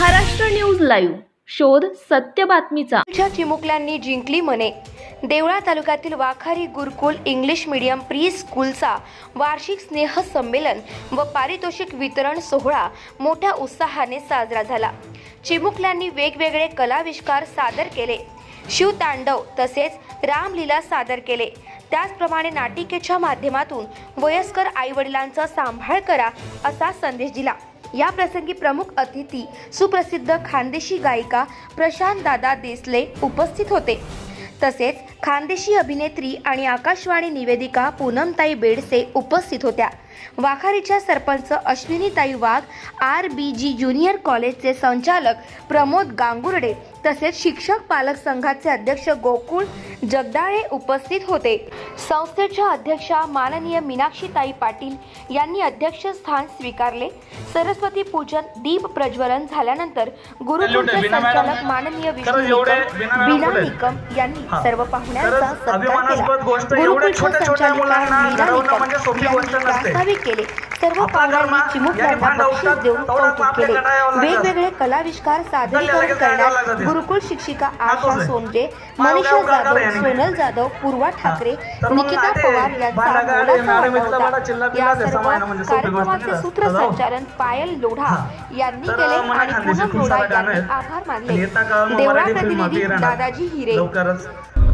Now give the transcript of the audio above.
Maharashtra news live. शोध सत्य बातमीचा. चिमुकल्यांनी जिंकली म्हणे देवळा तालुक्यातील Wakhari Gurukul English medium pre स्कूलचा वार्षिक स्नेह संमेलन व पारितोषिक वितरण सोहळा मोठ्या उत्साहाने साजरा झाला. चिमुकल्यांनी वेगवेगळे कलाविष्कार सादर केले. शिवतांडव तसेच रामलीला सादर केले. त्याचप्रमाणे नाटिकेच्या माध्यमातून वयस्कर आईवडिलांचा सांभाळ करा असा संदेश दिला. या प्रसंगी प्रमुख अतिथी सुप्रसिद्ध खानदेशी गायिका प्रशांत दादा देसले उपस्थित होते. तसेच खानदेशी अभिनेत्री आणि आकाशवाणी निवेदिका पूनमताई बेडसे उपस्थित होत्या. वाखारीच्या sarpanch अश्विनीताई Wagh R B G junior कॉलेजचे संचालक प्रमोद गांगुर्डे तसेच शिक्षक पालक संघाचे अध्यक्ष गोकुळ जगदाळे उपस्थित होते. संस्थेच्या अध्यक्षा माननीय मीनाक्षीताई पाटील यांनी अध्यक्षस्थान स्वीकारले. सरस्वती पूजन दीप प्रज्वलन झाल्यानंतर गुरुकुलचे. संचालक माननीय विष्णू निकम, बीना यांनी. सर्व पाहुण्यांचा सत्कार केला. गुरुकुलच्या संचालिका मीरा निकम यांनी प्रास्ताविक केले सर्व पाहुण्यांनी चिमुकल्यांना बक्षीस देऊन कौतुक केले. वेगवेगळे कलाविष्कार सादरीकरण करण्यात? गुरुकुल शिक्षिका आशा. सोनजे मनीषा जाधव. सोनल जाधव पूर्वा ठाकरे निकिता पवार यांचा होता या सर्व कार्यक्रमाचे. सूत्रसंचालन पायल लोढा हा. यांनी केले आणि पूनम लोढा यांनी. आभार मानले देवळा प्रतिनिधी. दादाजी हिरे लवकरच